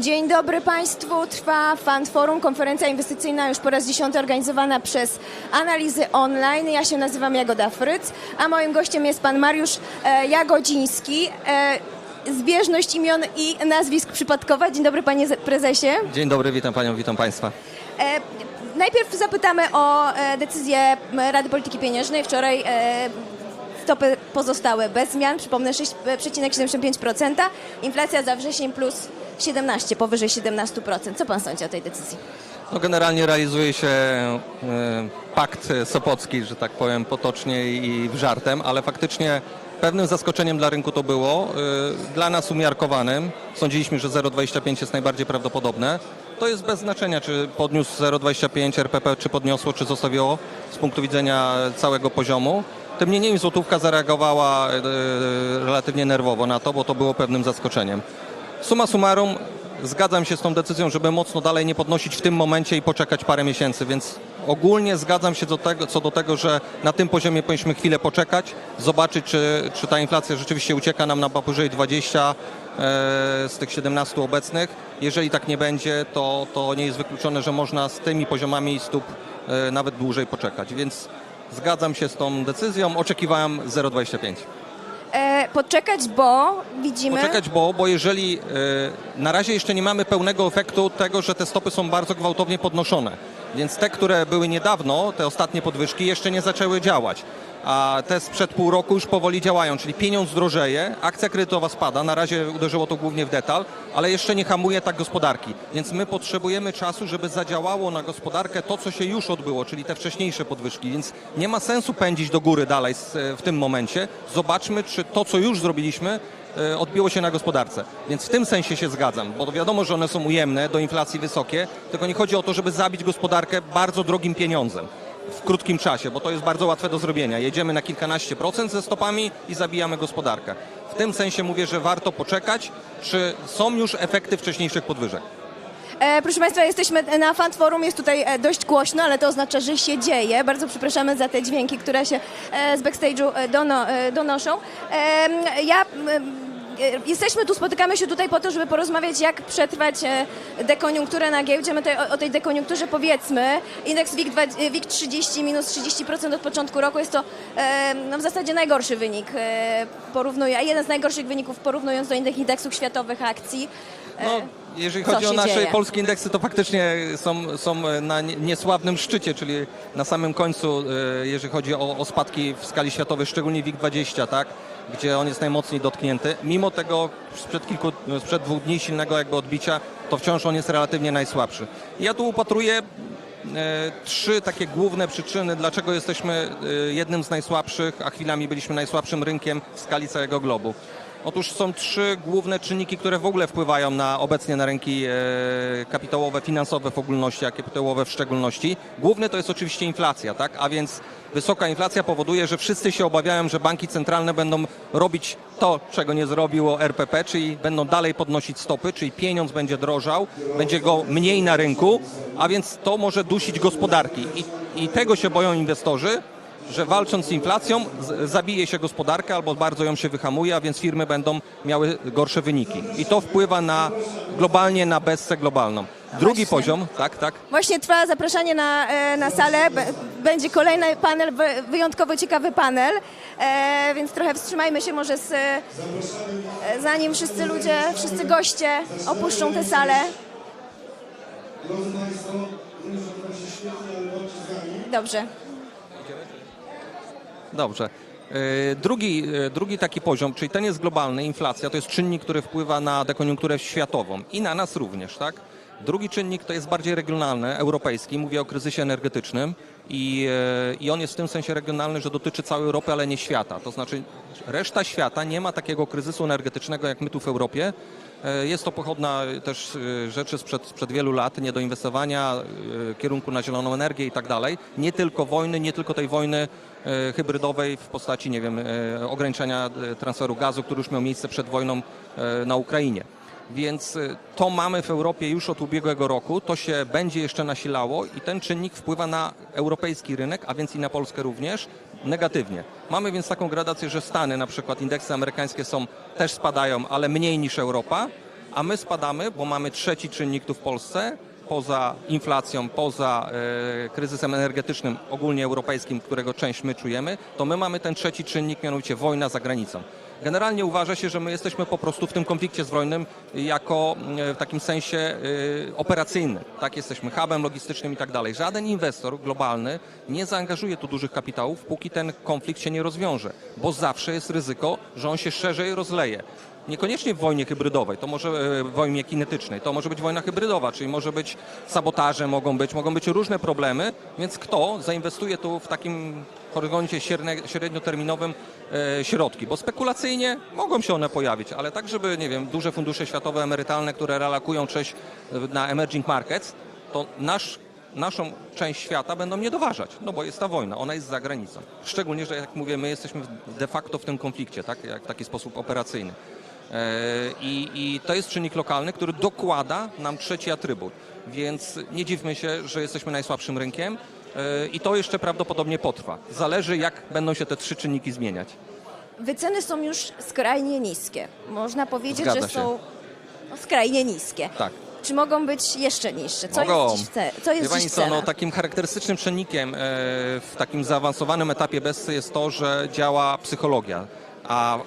Dzień dobry Państwu. Trwa Fund Forum, konferencja inwestycyjna już po raz dziesiąty organizowana przez Analizy Online. Ja się nazywam Jagoda Fryc, a moim gościem jest Pan Mariusz e, Jagodziński. E, zbieżność imion i nazwisk przypadkowa. Dzień dobry Panie Prezesie. Dzień dobry, witam Panią, witam Państwa. E, najpierw zapytamy o decyzję Rady Polityki Pieniężnej. Wczoraj stopy pozostały bez zmian. Przypomnę 6,75%. Inflacja za wrzesień plus 17, powyżej 17%. Co pan sądzi o tej decyzji? No generalnie realizuje się e, pakt sopocki, że tak powiem potocznie i w żartem, ale faktycznie pewnym zaskoczeniem dla rynku to było. E, dla nas umiarkowanym. Sądziliśmy, że 0,25 jest najbardziej prawdopodobne. To jest bez znaczenia, czy podniósł 0,25 RPP, czy podniosło, czy zostawiło z punktu widzenia całego poziomu. Tym niemniej złotówka zareagowała e, relatywnie nerwowo na to, bo to było pewnym zaskoczeniem. Suma summarum, zgadzam się z tą decyzją, żeby mocno dalej nie podnosić w tym momencie i poczekać parę miesięcy, więc ogólnie zgadzam się do tego, co do tego, że na tym poziomie powinniśmy chwilę poczekać, zobaczyć, czy, czy ta inflacja rzeczywiście ucieka nam na powyżej 20 e, z tych 17 obecnych. Jeżeli tak nie będzie, to, to nie jest wykluczone, że można z tymi poziomami stóp e, nawet dłużej poczekać, więc zgadzam się z tą decyzją. Oczekiwałem 0,25. E, poczekać, bo widzimy... Poczekać, bo, bo jeżeli e, na razie jeszcze nie mamy pełnego efektu tego, że te stopy są bardzo gwałtownie podnoszone. Więc te, które były niedawno, te ostatnie podwyżki, jeszcze nie zaczęły działać. A te sprzed pół roku już powoli działają, czyli pieniądz drożeje, akcja kredytowa spada, na razie uderzyło to głównie w detal, ale jeszcze nie hamuje tak gospodarki. Więc my potrzebujemy czasu, żeby zadziałało na gospodarkę to, co się już odbyło, czyli te wcześniejsze podwyżki. Więc nie ma sensu pędzić do góry dalej z- w tym momencie. Zobaczmy, czy to, co już zrobiliśmy, e, odbiło się na gospodarce. Więc w tym sensie się zgadzam, bo wiadomo, że one są ujemne, do inflacji wysokie, tylko nie chodzi o to, żeby zabić gospodarkę bardzo drogim pieniądzem w krótkim czasie, bo to jest bardzo łatwe do zrobienia. Jedziemy na kilkanaście procent ze stopami i zabijamy gospodarkę. W tym sensie mówię, że warto poczekać, czy są już efekty wcześniejszych podwyżek. E, proszę Państwa, jesteśmy na Fund Forum, jest tutaj e, dość głośno, ale to oznacza, że się dzieje. Bardzo przepraszamy za te dźwięki, które się e, z backstage'u dono, donoszą. Ja... Jesteśmy tu, spotykamy się tutaj po to, żeby porozmawiać, jak przetrwać e, dekoniunkturę na giełdzie. My o, tej dekoniunkturze powiedzmy. Indeks WIG, e, WIG 30 minus 30% od początku roku jest to e, no, w zasadzie najgorszy wynik. E, porównuje, a jeden z najgorszych wyników porównując do innych indeksów światowych akcji. E, No, jeżeli chodzi o nasze dzieje? polskie indeksy, to faktycznie są, są na nie- niesławnym szczycie, czyli na samym końcu, e, jeżeli chodzi o, o spadki w skali światowej, szczególnie WIG20, tak, gdzie on jest najmocniej dotknięty. Mimo tego sprzed kilku, sprzed dwóch dni silnego jakby odbicia, to wciąż on jest relatywnie najsłabszy. Ja tu upatruję e, trzy takie główne przyczyny, dlaczego jesteśmy e, jednym z najsłabszych, a chwilami byliśmy najsłabszym rynkiem w skali całego globu. Otóż są trzy główne czynniki, które w ogóle wpływają na obecnie na rynki e, kapitałowe, finansowe w ogólności, a kapitałowe w szczególności. Główny to jest oczywiście inflacja, tak? A więc wysoka inflacja powoduje, że wszyscy się obawiają, że banki centralne będą robić to, czego nie zrobiło RPP, czyli będą dalej podnosić stopy, czyli pieniądz będzie drożał, będzie go mniej na rynku, a więc to może dusić gospodarki. I, i tego się boją inwestorzy, że walcząc z inflacją zabije się gospodarkę albo bardzo ją się wyhamuje, a więc firmy będą miały gorsze wyniki. I to wpływa na globalnie na bessę globalną. Drugi Właśnie. poziom, tak, tak. Właśnie trwa zapraszanie na, e, na salę. Będzie kolejny panel, wy- wyjątkowo ciekawy panel, e, więc trochę wstrzymajmy się może z, e, zanim wszyscy ludzie, wszyscy goście opuszczą tę salę. Dobrze. Dobrze. E, Drugi, e, drugi taki poziom, czyli ten jest globalny, inflacja, to jest czynnik, który wpływa na dekoniunkturę światową i na nas również, tak? Drugi czynnik to jest bardziej regionalny, europejski, mówię o kryzysie energetycznym i, e, i on jest w tym sensie regionalny, że dotyczy całej Europy, ale nie świata. To znaczy reszta świata nie ma takiego kryzysu energetycznego jak my tu w Europie. E, Jest to pochodna też e, rzeczy sprzed, sprzed wielu lat, niedoinwestowania, kierunku na zieloną energię i tak dalej. Nie tylko wojny, nie tylko tej wojny hybrydowej w postaci, nie wiem, ograniczenia transferu gazu, który już miał miejsce przed wojną na Ukrainie. Więc e, to mamy w Europie już od ubiegłego roku, to się będzie jeszcze nasilało i ten czynnik wpływa na europejski rynek, a więc i na Polskę również, negatywnie. Mamy więc taką gradację, że Stany, na przykład indeksy amerykańskie są też spadają, ale mniej niż Europa, a my spadamy, bo mamy trzeci czynnik tu w Polsce, poza inflacją, poza e, kryzysem energetycznym ogólnie europejskim, którego część my czujemy, to my mamy ten trzeci czynnik, mianowicie wojna za granicą. Generalnie uważa się, że my jesteśmy po prostu w tym konflikcie zbrojnym jako e, w takim sensie e, operacyjnym. Tak, jesteśmy hubem logistycznym i tak dalej. Żaden inwestor globalny nie zaangażuje tu dużych kapitałów, póki ten konflikt się nie rozwiąże, bo zawsze jest ryzyko, że on się szerzej rozleje. Niekoniecznie w wojnie hybrydowej, to może e, wojnie kinetycznej, to może być wojna hybrydowa, czyli może być sabotaże, mogą być, mogą być różne problemy, więc kto zainwestuje tu w takim horyzoncie średnioterminowym e, środki, bo spekulacyjnie mogą się one pojawić, ale tak, żeby, nie wiem, duże fundusze światowe, emerytalne, które relakują część na emerging markets, to nasz naszą część świata będą nie doważać, no bo jest ta wojna, ona jest za granicą. Szczególnie, że jak mówię, my jesteśmy de facto w tym konflikcie, tak, jak w taki sposób operacyjny. E, I, I to jest czynnik lokalny, który dokłada nam trzeci atrybut. Więc nie dziwmy się, że jesteśmy najsłabszym rynkiem e, i to jeszcze prawdopodobnie potrwa. Zależy, jak będą się te trzy czynniki zmieniać. Wyceny są już skrajnie niskie. Można powiedzieć, Zgadza że się. są no, skrajnie niskie. Tak. Czy mogą być jeszcze niższe? Co Mogą. jest dziś, ce- co jest dziś co, no, takim charakterystycznym czynnikiem e, w takim zaawansowanym etapie BESY jest to, że działa psychologia, a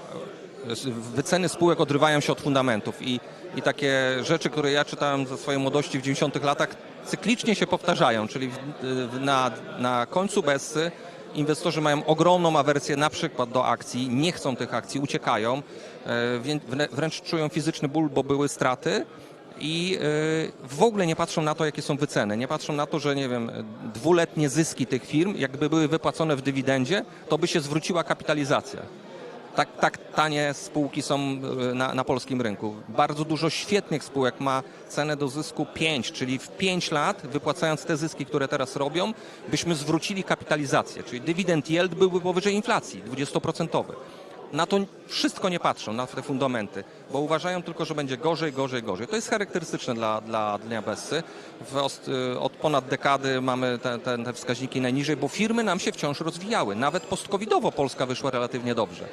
wyceny spółek odrywają się od fundamentów i, i takie rzeczy, które ja czytałem ze swojej młodości w 90 latach, cyklicznie się powtarzają, czyli na, na końcu BESY inwestorzy mają ogromną awersję na przykład do akcji, nie chcą tych akcji, uciekają, e, wręcz czują fizyczny ból, bo były straty i y, w ogóle nie patrzą na to, jakie są wyceny. Nie patrzą na to, że nie wiem, dwuletnie zyski tych firm, jakby były wypłacone w dywidendzie, to by się zwróciła kapitalizacja. Tak, tak tanie spółki są y, na, na polskim rynku. Bardzo dużo świetnych spółek ma cenę do zysku 5, czyli w 5 lat, wypłacając te zyski, które teraz robią, byśmy zwrócili kapitalizację, czyli dywidend yield byłby powyżej inflacji, 20%. Na to wszystko nie patrzą, na te fundamenty, bo uważają tylko, że będzie gorzej, gorzej, gorzej. To jest charakterystyczne dla, dla Dnia Bessy. Ost- y, od ponad dekady mamy te, te, te wskaźniki najniżej, bo firmy nam się wciąż rozwijały. Nawet post-covidowo Polska wyszła relatywnie dobrze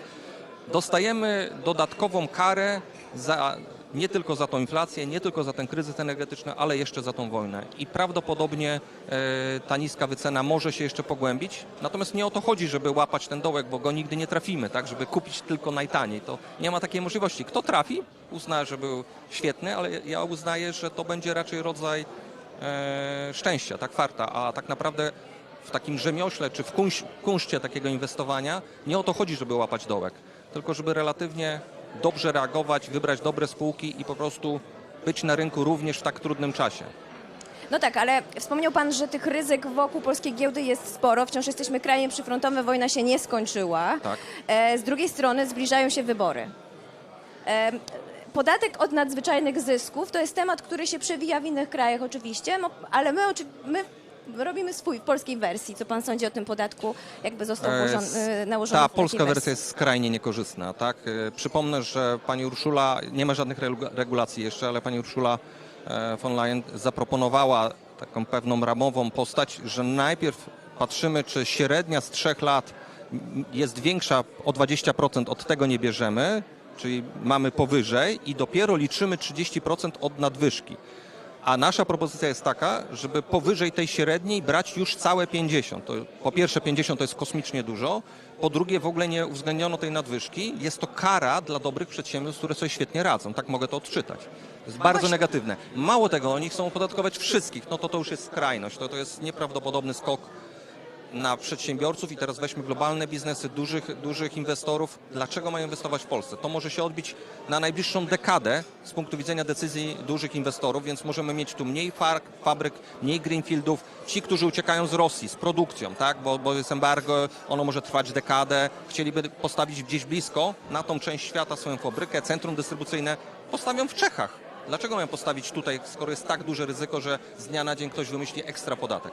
dostajemy dodatkową karę za, nie tylko za tą inflację, nie tylko za ten kryzys energetyczny, ale jeszcze za tą wojnę. I prawdopodobnie e, ta niska wycena może się jeszcze pogłębić. Natomiast nie o to chodzi, żeby łapać ten dołek, bo go nigdy nie trafimy, tak? Żeby kupić tylko najtaniej. To nie ma takiej możliwości. Kto trafi, uzna, że był świetny, ale ja uznaję, że to będzie raczej rodzaj e, szczęścia, tak farta, a tak naprawdę w takim rzemiośle czy w kunś, kunszcie takiego inwestowania nie o to chodzi, żeby łapać dołek, tylko żeby relatywnie dobrze reagować, wybrać dobre spółki i po prostu być na rynku również w tak trudnym czasie. No tak, ale wspomniał Pan, że tych ryzyk wokół polskiej giełdy jest sporo. Wciąż jesteśmy krajem przyfrontowym, wojna się nie skończyła. Tak. E, z drugiej strony zbliżają się wybory. E, podatek od nadzwyczajnych zysków to jest temat, który się przewija w innych krajach oczywiście, no, ale my, my robimy swój w polskiej wersji. Co Pan sądzi o tym podatku, jakby został E, włożony, s- e, nałożony Ta polska wersja wersji? jest skrajnie niekorzystna. Tak? E, Przypomnę, że pani Urszula, nie ma żadnych regu- regulacji jeszcze, ale pani Urszula e, von Leyen zaproponowała taką pewną ramową postać, że najpierw patrzymy, czy średnia z trzech lat jest większa o 20%, od tego nie bierzemy, czyli mamy powyżej i dopiero liczymy 30% od nadwyżki. A nasza propozycja jest taka, żeby powyżej tej średniej brać już całe 50. To, po pierwsze 50 to jest kosmicznie dużo, po drugie w ogóle nie uwzględniono tej nadwyżki. Jest to kara dla dobrych przedsiębiorstw, które sobie świetnie radzą. Tak mogę to odczytać. To jest bardzo właśnie- negatywne. Mało tego, oni chcą opodatkować wszystkich. No to to już jest skrajność. To, to jest nieprawdopodobny skok na przedsiębiorców i teraz weźmy globalne biznesy, dużych, dużych inwestorów. Dlaczego mają inwestować w Polsce? To może się odbić na najbliższą dekadę z punktu widzenia decyzji dużych inwestorów, więc możemy mieć tu mniej fabryk, mniej greenfieldów. Ci, którzy uciekają z Rosji, z produkcją, tak? bo, bo jest embargo, ono może trwać dekadę, chcieliby postawić gdzieś blisko na tą część świata swoją fabrykę, centrum dystrybucyjne, postawią w Czechach. Dlaczego mają postawić tutaj, skoro jest tak duże ryzyko, że z dnia na dzień ktoś wymyśli ekstra podatek?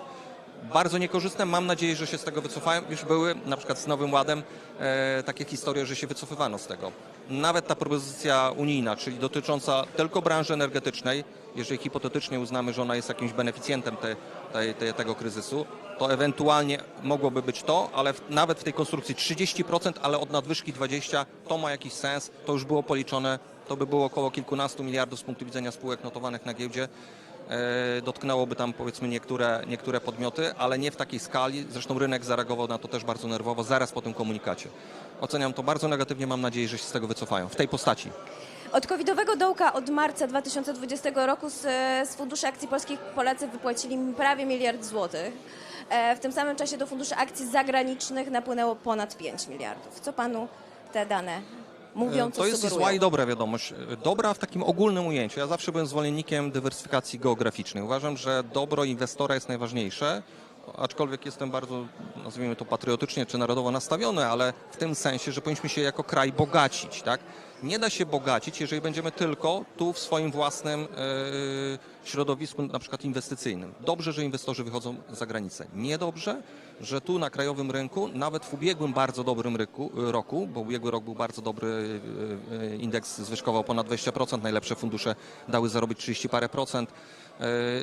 Bardzo niekorzystne. Mam nadzieję, że się z tego wycofają. Już były na przykład z Nowym Ładem e, takie historie, że się wycofywano z tego. Nawet ta propozycja unijna, czyli dotycząca tylko branży energetycznej, jeżeli hipotetycznie uznamy, że ona jest jakimś beneficjentem te, tej- tej- tego kryzysu, to ewentualnie mogłoby być to, ale w, nawet w tej konstrukcji 30%, ale od nadwyżki 20%, to ma jakiś sens, to już było policzone to by było około kilkunastu miliardów z punktu widzenia spółek notowanych na giełdzie. E, Dotknęłoby tam powiedzmy niektóre, niektóre podmioty, ale nie w takiej skali. Zresztą rynek zareagował na to też bardzo nerwowo zaraz po tym komunikacie. Oceniam to bardzo negatywnie, mam nadzieję, że się z tego wycofają w tej postaci. Od covidowego dołka od marca 2020 roku z, z funduszy akcji polskich Polacy wypłacili prawie miliard złotych. E, W tym samym czasie do funduszy akcji zagranicznych napłynęło ponad 5 miliardów. Co panu te dane mówią, co To jest sugerują? zła i dobra wiadomość. Dobra w takim ogólnym ujęciu. Ja zawsze byłem zwolennikiem dywersyfikacji geograficznej. Uważam, że dobro inwestora jest najważniejsze, aczkolwiek jestem bardzo, nazwijmy to patriotycznie czy narodowo nastawiony, ale w tym sensie, że powinniśmy się jako kraj bogacić, tak? Nie da się bogacić, jeżeli będziemy tylko tu w swoim własnym e, środowisku, na przykład inwestycyjnym. Dobrze, że inwestorzy wychodzą za granicę. Niedobrze, że tu na krajowym rynku, nawet w ubiegłym bardzo dobrym ryku, roku, bo ubiegły rok był bardzo dobry, e, e, indeks zwyżkował ponad 20%, najlepsze fundusze dały zarobić 30 parę procent.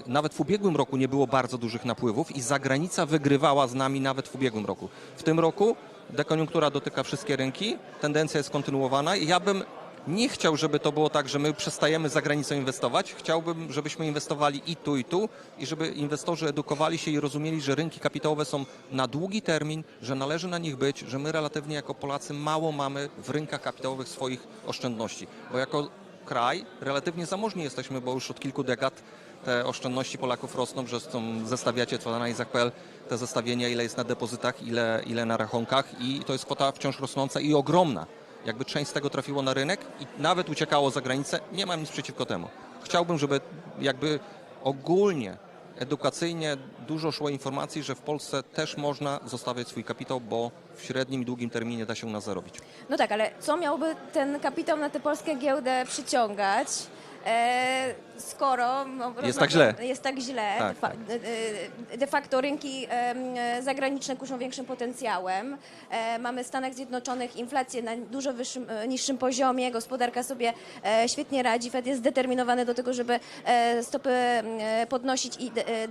Nawet w ubiegłym roku nie było bardzo dużych napływów i zagranica wygrywała z nami nawet w ubiegłym roku. W tym roku dekoniunktura dotyka wszystkie rynki, tendencja jest kontynuowana i ja bym nie chciał, żeby to było tak, że my przestajemy za granicą inwestować. Chciałbym, żebyśmy inwestowali i tu, i tu, i żeby inwestorzy edukowali się i rozumieli, że rynki kapitałowe są na długi termin, że należy na nich być, że my relatywnie jako Polacy mało mamy w rynkach kapitałowych swoich oszczędności. Bo jako kraj relatywnie zamożni jesteśmy, bo już od kilku dekad te oszczędności Polaków rosną, że są, zestawiacie to na analizach.pl, te zestawienia, ile jest na depozytach, ile, ile na rachunkach i to jest kwota wciąż rosnąca i ogromna. Jakby część z tego trafiło na rynek i nawet uciekało za granicę, nie mam nic przeciwko temu. Chciałbym, żeby jakby ogólnie, edukacyjnie dużo szło informacji, że w Polsce też można zostawiać swój kapitał, bo w średnim i długim terminie da się u nas zarobić. No tak, ale co miałby ten kapitał na tę polską giełdę przyciągać, e, skoro no, Jest tak źle. Jest tak źle. Tak, de, fa- e, de facto rynki e, zagraniczne kuszą większym potencjałem. E, mamy w Stanach Zjednoczonych inflację na dużo wyższym, e, niższym poziomie. Gospodarka sobie e, świetnie radzi. Fed jest zdeterminowany do tego, żeby e, stopy e, podnosić i de, e,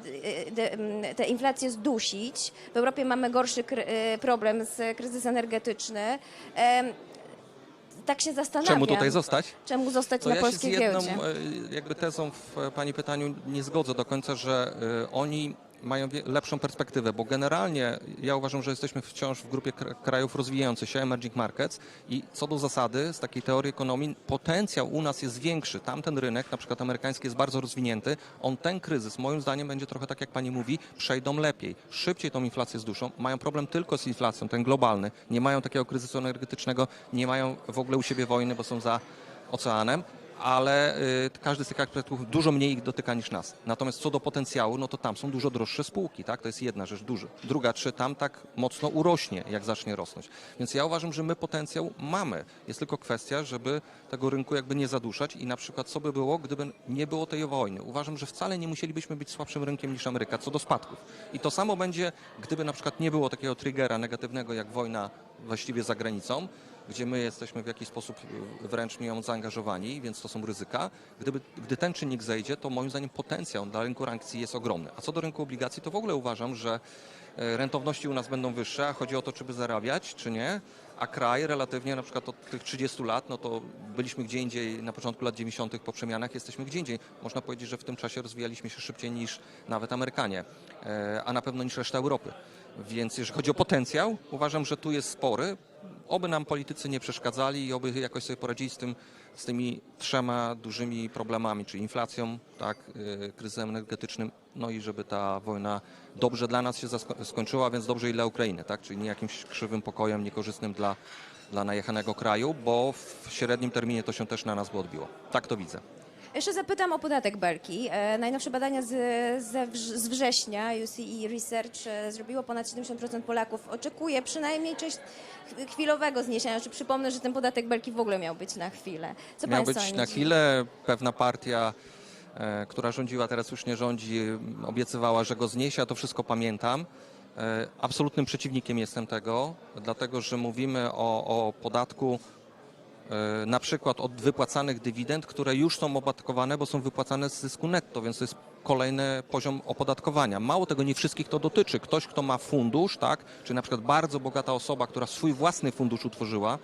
de, em, tę inflację zdusić. W Europie mamy gorszy e, problem z kryzysem energetyczny. Em, tak się zastanawiam. Czemu tutaj zostać? Czemu zostać To na ja się z polskiej jedną giełdzie? e, jakby tezą w e, Pani pytaniu nie zgodzę do końca, że e, oni mają lepszą perspektywę, bo generalnie ja uważam, że jesteśmy wciąż w grupie kra- krajów rozwijających się, emerging markets i co do zasady, z takiej teorii ekonomii, potencjał u nas jest większy. Tamten rynek, na przykład amerykański, jest bardzo rozwinięty. On ten kryzys, moim zdaniem, będzie trochę tak, jak Pani mówi, przejdą lepiej. Szybciej tą inflację zduszą. Mają problem tylko z inflacją, ten globalny. Nie mają takiego kryzysu energetycznego, nie mają w ogóle u siebie wojny, bo są za oceanem, ale y, każdy z tych aspektów dużo mniej ich dotyka niż nas. Natomiast co do potencjału, no to tam są dużo droższe spółki, tak? To jest jedna rzecz, duży. Druga, czy tam tak mocno urośnie, jak zacznie rosnąć. Więc ja uważam, że my potencjał mamy. Jest tylko kwestia, żeby tego rynku jakby nie zaduszać i na przykład co by było, gdyby nie było tej wojny. Uważam, że wcale nie musielibyśmy być słabszym rynkiem niż Ameryka co do spadków. I to samo będzie, gdyby na przykład nie było takiego triggera negatywnego jak wojna właściwie za granicą, gdzie my jesteśmy w jakiś sposób y, wręcz nią zaangażowani, więc to są ryzyka. Gdyby, gdy ten czynnik zejdzie, to moim zdaniem potencjał dla rynku akcji jest ogromny. A co do rynku obligacji, to w ogóle uważam, że e, rentowności u nas będą wyższe, a chodzi o to, czy by zarabiać, czy nie. A kraj relatywnie na przykład od tych 30 lat, no to byliśmy gdzie indziej na początku lat 90. po przemianach, jesteśmy gdzie indziej. Można powiedzieć, że w tym czasie rozwijaliśmy się szybciej niż nawet Amerykanie, e, a na pewno niż reszta Europy. Więc jeżeli chodzi o potencjał, uważam, że tu jest spory. Oby nam politycy nie przeszkadzali i oby jakoś sobie poradzili z, tym, z tymi trzema dużymi problemami, czyli inflacją, tak, yy, kryzysem energetycznym, no i żeby ta wojna dobrze dla nas się skończyła, więc dobrze i dla Ukrainy, tak, czyli nie jakimś krzywym pokojem, niekorzystnym dla, dla najechanego kraju, bo w średnim terminie to się też na nas by odbiło. Tak to widzę. Jeszcze zapytam o podatek Belki. E, najnowsze badania z, ze wrz- z września UCE Research e, zrobiło ponad 70% Polaków. Oczekuje przynajmniej część ch- chwilowego zniesienia. Czy przypomnę, że ten podatek Belki w ogóle miał być na chwilę. Co Miał Państwo być sądzi? na chwilę. Pewna partia, e, która rządziła, teraz już nie rządzi, m, obiecywała, że go zniesie, a to wszystko pamiętam. E, absolutnym przeciwnikiem jestem tego, dlatego że mówimy o, o podatku na przykład od wypłacanych dywidend, które już są opodatkowane, bo są wypłacane z zysku netto, więc to jest kolejny poziom opodatkowania. Mało tego, nie wszystkich to dotyczy. Ktoś, kto ma fundusz, tak, czy na przykład bardzo bogata osoba, która swój własny fundusz utworzyła,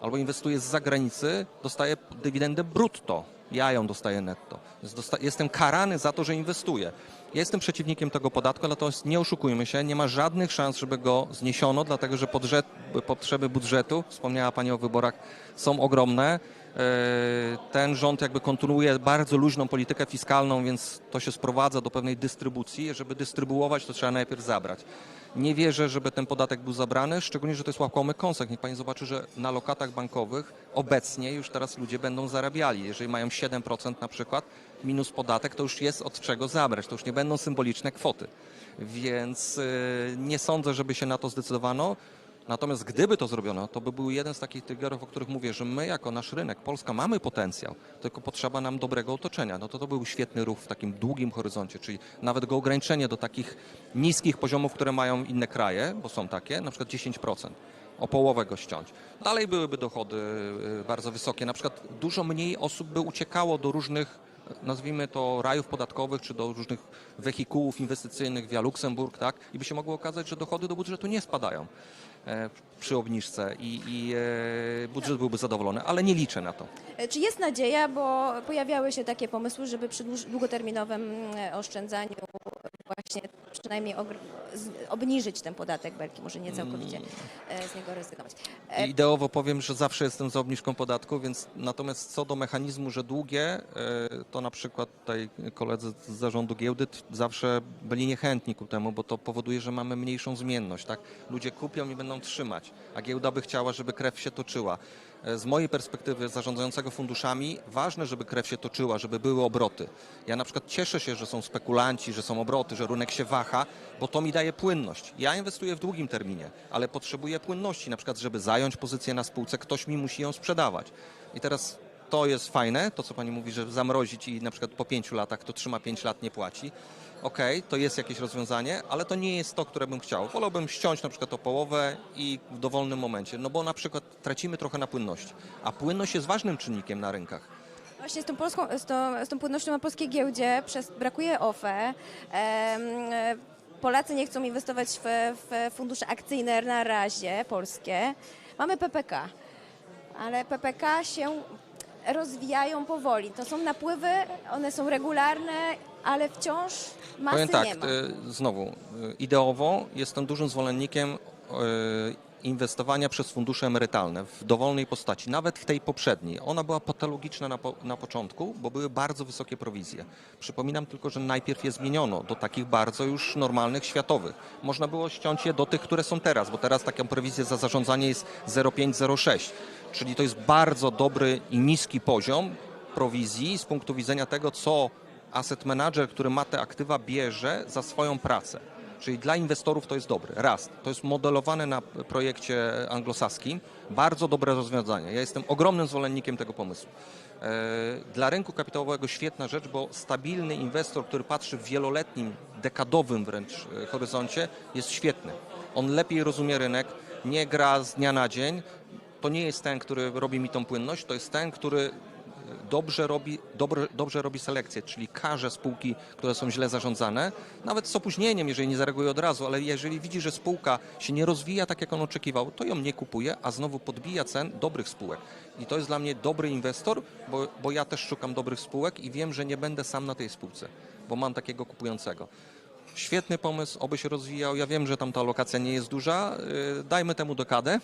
albo inwestuje z zagranicy, dostaje dywidendę brutto. Ja ją dostaję netto. Dosta- jestem karany za to, że inwestuję. Jestem przeciwnikiem tego podatku, natomiast nie oszukujmy się, nie ma żadnych szans, żeby go zniesiono, dlatego że potrzeby budżetu, wspomniała Pani o wyborach, są ogromne. E, Ten rząd jakby kontynuuje bardzo luźną politykę fiskalną, więc to się sprowadza do pewnej dystrybucji. Żeby dystrybuować, to trzeba najpierw zabrać. Nie wierzę, żeby ten podatek był zabrany, szczególnie, że to jest łakomy kąsek. Niech Pani zobaczy, że na lokatach bankowych obecnie już teraz ludzie będą zarabiali. Jeżeli mają 7% na przykład minus podatek, to już jest od czego zabrać. To już nie będą symboliczne kwoty. Więc y, nie sądzę, żeby się na to zdecydowano. Natomiast gdyby to zrobiono, to by był jeden z takich triggerów, o których mówię, że my jako nasz rynek, Polska mamy potencjał, tylko potrzeba nam dobrego otoczenia. No to to był świetny ruch w takim długim horyzoncie, czyli nawet go ograniczenie do takich niskich poziomów, które mają inne kraje, bo są takie, na przykład 10%. O połowę go ściąć. Dalej byłyby dochody y, bardzo wysokie. Na przykład dużo mniej osób by uciekało do różnych nazwijmy to rajów podatkowych, czy do różnych wehikułów inwestycyjnych via Luksemburg, tak? I by się mogło okazać, że dochody do budżetu nie spadają e, przy obniżce i, i e, budżet byłby zadowolony, ale nie liczę na to. E, Czy jest nadzieja, bo pojawiały się takie pomysły, żeby przy długoterminowym e, oszczędzaniu przynajmniej obniżyć ten podatek belki, może nie całkowicie e, z niego rezygnować. E, Ideowo powiem, że zawsze jestem za obniżką podatku, więc natomiast co do mechanizmu, że długie, e, to na przykład tutaj koledzy z zarządu giełdy zawsze byli niechętni ku temu, bo to powoduje, że mamy mniejszą zmienność, tak? Ludzie kupią i będą trzymać, a giełda by chciała, żeby krew się toczyła. E, Z mojej perspektywy zarządzającego funduszami ważne, żeby krew się toczyła, żeby były obroty. Ja na przykład cieszę się, że są spekulanci, że są obroty, że rynek się waha, bo to mi daje płynność. Ja inwestuję w długim terminie, ale potrzebuję płynności, na przykład żeby zająć pozycję na spółce, ktoś mi musi ją sprzedawać. I teraz to jest fajne, to co pani mówi, że zamrozić i na przykład po pięciu latach to trzyma pięć lat, nie płaci. Okej, to jest jakieś rozwiązanie, ale to nie jest to, które bym chciał. Wolałbym ściąć na przykład o połowę i w dowolnym momencie, no bo na przykład tracimy trochę na płynności, a płynność jest ważnym czynnikiem na rynkach. Właśnie z tą, polską, z, tą, z tą płynnością na polskiej giełdzie przez, brakuje OFE. Em, Polacy nie chcą inwestować w, w fundusze akcyjne na razie polskie. Mamy PPK, ale PPK się rozwijają powoli. To są napływy, one są regularne, ale wciąż masy Powiem tak, nie ma. y, znowu, y, ideowo jestem dużym zwolennikiem y, inwestowania przez fundusze emerytalne w dowolnej postaci, nawet tej poprzedniej. Ona była patologiczna na, po, na początku, bo były bardzo wysokie prowizje. Przypominam tylko, że najpierw je zmieniono do takich bardzo już normalnych, światowych. Można było ściąć je do tych, które są teraz, bo teraz taką prowizję za zarządzanie jest 0,5-0,6. Czyli to jest bardzo dobry i niski poziom prowizji z punktu widzenia tego, co asset manager, który ma te aktywa, bierze za swoją pracę. Czyli dla inwestorów to jest dobry. Raz, to jest modelowane na projekcie anglosaskim. Bardzo dobre rozwiązanie. Ja jestem ogromnym zwolennikiem tego pomysłu. E, Dla rynku kapitałowego świetna rzecz, bo stabilny inwestor, który patrzy w wieloletnim, dekadowym wręcz e, horyzoncie, jest świetny. On lepiej rozumie rynek, nie gra z dnia na dzień. To nie jest ten, który robi mi tą płynność, to jest ten, który dobrze robi, dobrze, dobrze robi selekcję, czyli karze spółki, które są źle zarządzane, nawet z opóźnieniem, jeżeli nie zareaguje od razu, ale jeżeli widzi, że spółka się nie rozwija tak, jak on oczekiwał, to ją nie kupuje, a znowu podbija cen dobrych spółek. I to jest dla mnie dobry inwestor, bo, bo ja też szukam dobrych spółek i wiem, że nie będę sam na tej spółce, bo mam takiego kupującego. Świetny pomysł, oby się rozwijał. Ja wiem, że tam ta alokacja nie jest duża. Yy, Dajmy temu dekadę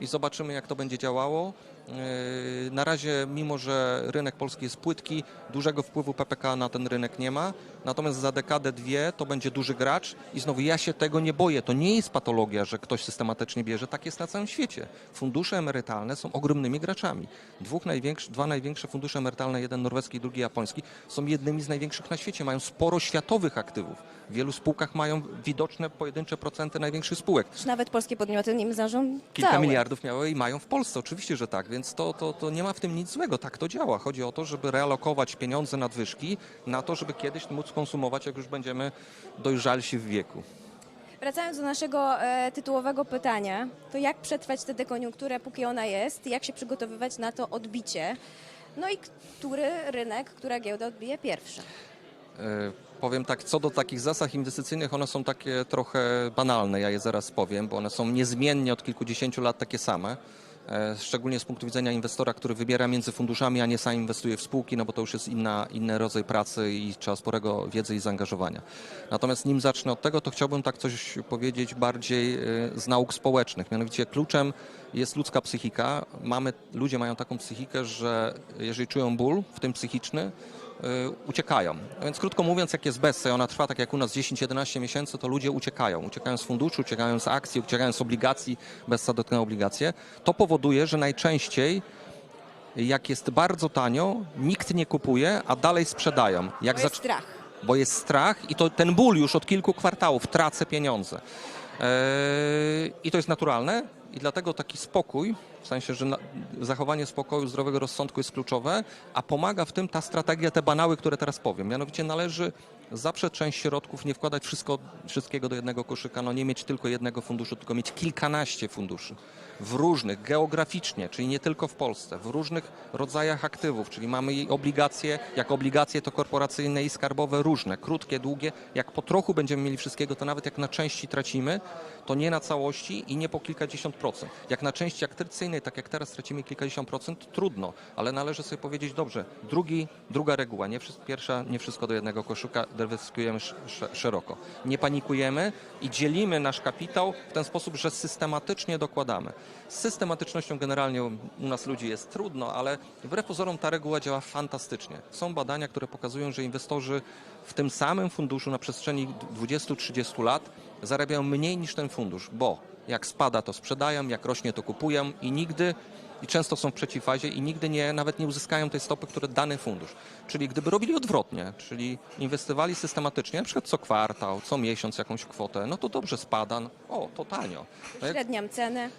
i zobaczymy, jak to będzie działało. Yy, Na razie, mimo że rynek polski jest płytki, dużego wpływu PPK na ten rynek nie ma. Natomiast za dekadę, dwie to będzie duży gracz i znowu ja się tego nie boję. To nie jest patologia, że ktoś systematycznie bierze. Tak jest na całym świecie. Fundusze emerytalne są ogromnymi graczami. Dwóch największy, dwa największe fundusze emerytalne, jeden norweski, drugi japoński, są jednymi z największych na świecie. Mają sporo światowych aktywów. W wielu spółkach mają widoczne pojedyncze procenty największych spółek. Czy nawet polskie podmioty nim zarządzały. Kilka miliardów miały i mają w Polsce, oczywiście, że tak, więc to, to, to nie ma w tym nic złego, tak to działa. Chodzi o to, żeby realokować pieniądze nadwyżki na to, żeby kiedyś móc konsumować, jak już będziemy dojrzalsi w wieku. Wracając do naszego e, tytułowego pytania, to jak przetrwać tę dekoniunkturę, póki ona jest, jak się przygotowywać na to odbicie, no i który rynek, która giełda odbije pierwszy? E, Powiem tak, co do takich zasad inwestycyjnych, one są takie trochę banalne, ja je zaraz powiem, bo one są niezmiennie od kilkudziesięciu lat takie same. E, szczególnie z punktu widzenia inwestora, który wybiera między funduszami, a nie sam inwestuje w spółki, no bo to już jest inna, inny rodzaj pracy i trzeba sporego wiedzy i zaangażowania. Natomiast nim zacznę od tego, to chciałbym tak coś powiedzieć bardziej e, z nauk społecznych. Mianowicie kluczem jest ludzka psychika. Mamy, ludzie mają taką psychikę, że jeżeli czują ból, w tym psychiczny, uciekają. A Więc krótko mówiąc, jak jest BESE, ona trwa tak jak u nas 10-11 miesięcy, to ludzie uciekają. Uciekają z funduszu, uciekają z akcji, uciekają z obligacji, BESA dotknęła obligacje. To powoduje, że najczęściej jak jest bardzo tanio, nikt nie kupuje, a dalej sprzedają. Jak To jest strach. bo jest strach i to ten ból już od kilku kwartałów, tracę pieniądze. Eee, I to jest naturalne i dlatego taki spokój, w sensie, że zachowanie spokoju, zdrowego rozsądku jest kluczowe, a pomaga w tym ta strategia, te banały, które teraz powiem. Mianowicie należy zawsze część środków nie wkładać wszystko, wszystkiego do jednego koszyka, no nie mieć tylko jednego funduszu, tylko mieć kilkanaście funduszy w różnych, geograficznie, czyli nie tylko w Polsce, w różnych rodzajach aktywów, czyli mamy obligacje, jak obligacje to korporacyjne i skarbowe różne, krótkie, długie. Jak po trochu będziemy mieli wszystkiego, to nawet jak na części tracimy, to nie na całości i nie po kilkadziesiąt procent. Jak na części aktycyjnej, tak jak teraz tracimy kilkadziesiąt procent, trudno, ale należy sobie powiedzieć, dobrze, drugi, druga reguła, nie pierwsza, nie wszystko do jednego koszyka, dywersyfikujemy sz, sz, szeroko. Nie panikujemy i dzielimy nasz kapitał w ten sposób, że systematycznie dokładamy. Z systematycznością generalnie u nas ludzi jest trudno, ale wbrew pozorom ta reguła działa fantastycznie. Są badania, które pokazują, że inwestorzy w tym samym funduszu na przestrzeni 20-30 lat zarabiają mniej niż ten fundusz, bo jak spada to sprzedają, jak rośnie to kupują i nigdy i często są w przeciwfazie i nigdy nie, nawet nie uzyskają tej stopy, które dany fundusz. Czyli gdyby robili odwrotnie, czyli inwestowali systematycznie, na przykład co kwartał, co miesiąc jakąś kwotę, no to dobrze spada, no, o, to tanio. No Średniam cenę.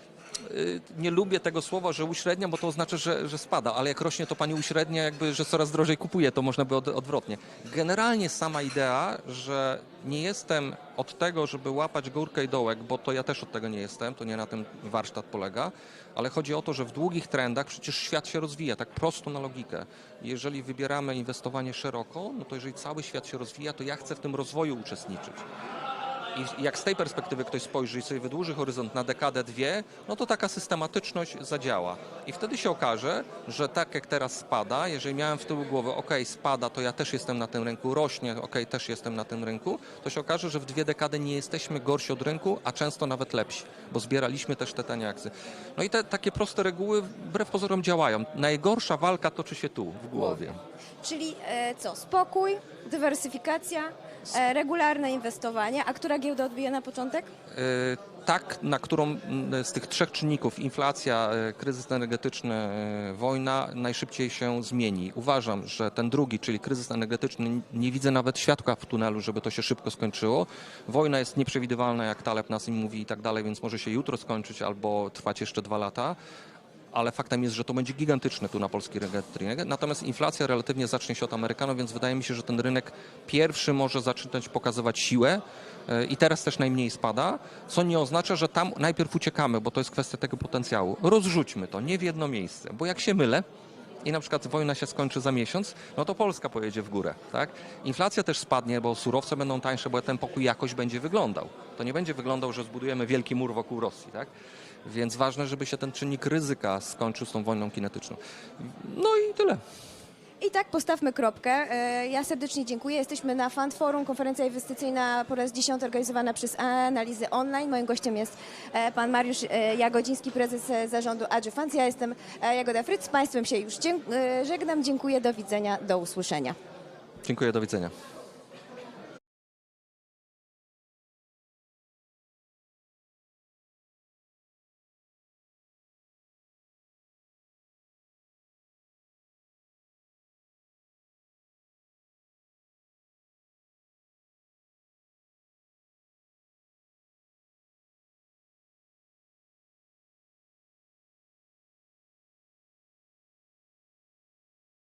y, nie lubię tego słowa, że uśrednia, bo to oznacza, że, że spada, ale jak rośnie, to pani uśrednia, jakby, że coraz drożej kupuje, to można by od, odwrotnie. Generalnie sama idea, że nie jestem od tego, żeby łapać górkę i dołek, bo to ja też od tego nie jestem, to nie na tym warsztat polega, ale chodzi o to, że w długich trendach przecież świat się rozwija, tak prosto na logikę. Jeżeli wybieramy inwestowanie szeroko, no to jeżeli cały świat się rozwija, to ja chcę w tym rozwoju uczestniczyć. I jak z tej perspektywy ktoś spojrzy i sobie wydłuży horyzont na dekadę, dwie, no to taka systematyczność zadziała. I wtedy się okaże, że tak jak teraz spada, jeżeli miałem w tyłu głowy, ok, spada, to ja też jestem na tym rynku, rośnie, ok, też jestem na tym rynku, to się okaże, że w dwie dekady nie jesteśmy gorsi od rynku, a często nawet lepsi, bo zbieraliśmy też te tanie akcje. No i te takie proste reguły wbrew pozorom działają. Najgorsza walka toczy się tu, w głowie. Czyli e, co? Spokój, dywersyfikacja, regularne inwestowanie. A która giełda odbija na początek? E, tak, na którą z tych trzech czynników, inflacja, e, kryzys energetyczny, e, wojna, najszybciej się zmieni. Uważam, że ten drugi, czyli kryzys energetyczny, nie widzę nawet światła w tunelu, żeby to się szybko skończyło. Wojna jest nieprzewidywalna, jak Taleb nas im mówi i tak dalej, więc może się jutro skończyć albo trwać jeszcze dwa lata. Ale faktem jest, że to będzie gigantyczne tu na polski rynek. Natomiast inflacja relatywnie zacznie się od Amerykanów, więc wydaje mi się, że ten rynek pierwszy może zaczynać pokazywać siłę e, i teraz też najmniej spada, co nie oznacza, że tam najpierw uciekamy, bo to jest kwestia tego potencjału. Rozrzućmy to, nie w jedno miejsce, bo jak się mylę, i na przykład wojna się skończy za miesiąc, no to Polska pojedzie w górę, tak? Inflacja też spadnie, bo surowce będą tańsze, bo ten pokój jakoś będzie wyglądał. To nie będzie wyglądał, że zbudujemy wielki mur wokół Rosji, tak? Więc ważne, żeby się ten czynnik ryzyka skończył z tą wojną kinetyczną. No i tyle. I tak postawmy kropkę. E, Ja serdecznie dziękuję. Jesteśmy na Fund Forum, konferencja inwestycyjna po raz dziesiąty organizowana przez Analizy Online. Moim gościem jest e, pan Mariusz e, Jagodziński, prezes zarządu Funds. Ja jestem Jagoda Fryc. Z państwem się już żegnam. Dziękuję, do widzenia, do usłyszenia. Dziękuję, do widzenia.